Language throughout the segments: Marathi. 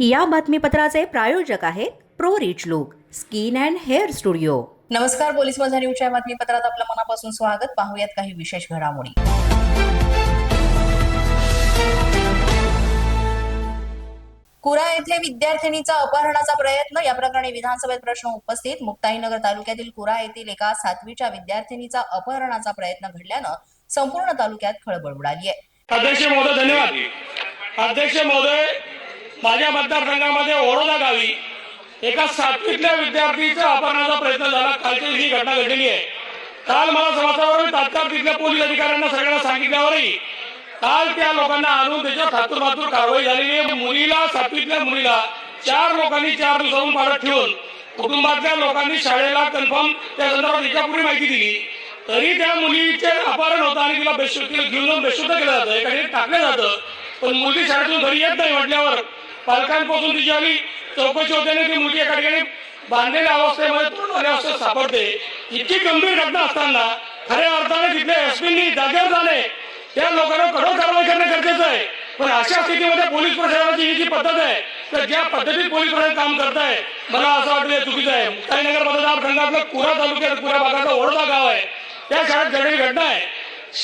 या बातमीपत्राचे प्रायोजक आहेत pro rich look skin and hair studio. नमस्कार पोलीस माझा न्यूजच्या बातमीपत्रात आपलं मनापासून स्वागत. पाहूयात काही विशेष घडामोडी. कुरा येथे विद्यार्थिनीचा अपहरणाचा प्रयत्न? या प्रकरणी विधानसभेत प्रश्न उपस्थित. मुक्ताईनगर तालुक्यातील कुरा येथील एका सातवीच्या विद्यार्थिनीचा अपहरणाचा प्रयत्न घडल्यानं संपूर्ण तालुक्यात खळबळ उडाली आहे. अध्यक्ष महोदय धन्यवाद. अध्यक्ष महोदय माझ्या मतदारसंघामध्ये ओरोदा गावी एका सातवीतल्या विद्यार्थीचा अपहरणाचा प्रयत्न झाला. कालची ही घटना घडलेली आहे. काल मला समाजावर तात्काळ तिथल्या पोलीस अधिकाऱ्यांना सगळ्यांना सांगितल्यावरही काल त्या लोकांना आणून त्याच्यावर थातूर मातूर कारवाई झालेली आहे. मुलीला सातवीतल्या मुलीला चार लोकांनी चार दिवसाहून पाडत ठेवून कुटुंबातल्या लोकांनी शाळेला कन्फर्म त्या संदर्भात याच्यापूर्वी माहिती दिली. तरी त्या मुलीचे अपहरण होतं आणि तिला बेशुद्ध घेऊन जाऊन बेशुद्ध केलं जातं. एका ठिकाणी टाकलं जातं. पण मुली शाळेतून घरी येत नाही म्हटल्यावर पालकांपासून तिची आली. चौकशी होते आणि ती मुलगी एका ठिकाणी बांधलेल्या अवस्थेमध्ये तोंडवाल्या अवस्थेत सापडते. इतकी गंभीर घटना असताना खऱ्या अर्थाने तिथल्या एसपींनी जागेवर जाणे त्या लोकांना कठोर कारवाई करणं गरजेचं आहे. पण अशा स्थितीमध्ये पोलीस प्रशासनाची ही जी पद्धत आहे तर ज्या पद्धतीत पोलीस प्रशासन काम करत आहे मला असं वाटतं हे चुकीचं आहे. मुक्ताईनगर मतदारसंघातलं कुरा तालुक्यात कुरा भागाचा ओरडा गाव आहे. त्या शाळेत घडलेली घटना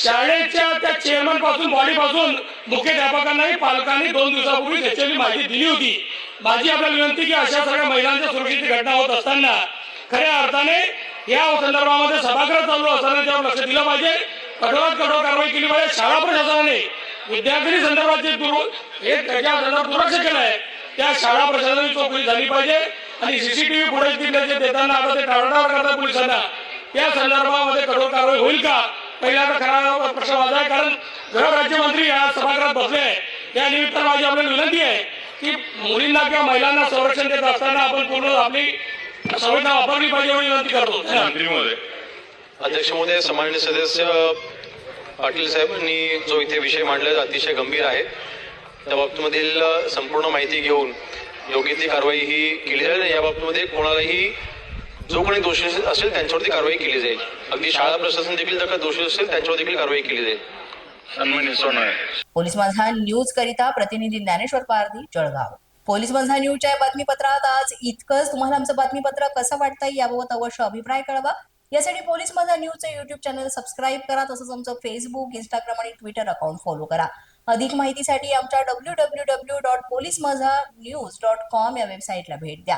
शाळेच्या त्या चेअरमनपासून बॉडी पासून मुख्याध्यापकांनाही पालकांनी दोन दिवसापूर्वी त्याची माहिती दिली होती. माझी आपल्याला विनंती की अशा सगळ्या महिलांच्या सुरक्षेची घटना होत असताना खऱ्या अर्थाने या संदर्भामध्ये सभागृह चालू असताना त्यावर लक्ष दिलं पाहिजे. कठोरात कठोर कारवाई केली पाहिजे. शाळा प्रशासनाने विद्यार्थी संदर्भात जे दुर् हे त्याच्या संदर्भात दुर्लक्ष केलं आहे त्या शाळा प्रशासनाची चौकशी झाली पाहिजे आणि सीसीटीव्ही फुटेज दिल्याचे जे देताना आता ते टाळाटाळ करतात पोलिसांना. त्या संदर्भामध्ये कठोर कारवाई होईल का? पहिला तर खरा प्रश्न माझा आहे कारण गृह राज्यमंत्री या सभागृहात बसले आहे. त्या निमित्तानं माझी आपल्याला विनंती आहे की मुलींना किंवा महिलांना संरक्षण देत असताना आपण पूर्ण आपली संवेदना वापरली पाहिजे एवढी विनंती करतो. धन्यवाद. मंत्री महोदय अध्यक्ष महोदय सन्माननीय सदस्य पाटील साहेबांनी जो इथे विषय मांडला अतिशय गंभीर आहे. त्या बाबतीमधील संपूर्ण माहिती घेऊन योग्य ती कारवाई ही केली जाईल आणि या बाबतीमध्ये कोणालाही जो कोणी दोषी असेल त्यांच्यावरती कारवाई केली जाईल. अगदी शाळा प्रशासन देखील जर का दोषी असेल त्यांच्यावर देखील कारवाई केली जाईल. पोलीस माझा न्यूज करिता प्रतिनिधी ज्ञानेश्वर पारधी जळगाव. पोलीस माझा न्यूजच्या बातमीपत्रात आज इतकंच. तुम्हाला आमचं बातमीपत्र कसं वाटतंय याबाबत अवश्य अभिप्राय कळवा. यासाठी पोलीस माझा न्यूजचं युट्यूब चॅनल सबस्क्राईब करा तसंच आमचं फेसबुक इंस्टाग्राम आणि ट्विटर अकाउंट फॉलो करा. अधिक माहितीसाठी आमच्या W W W dot police Majha news dot com या वेबसाईटला भेट द्या.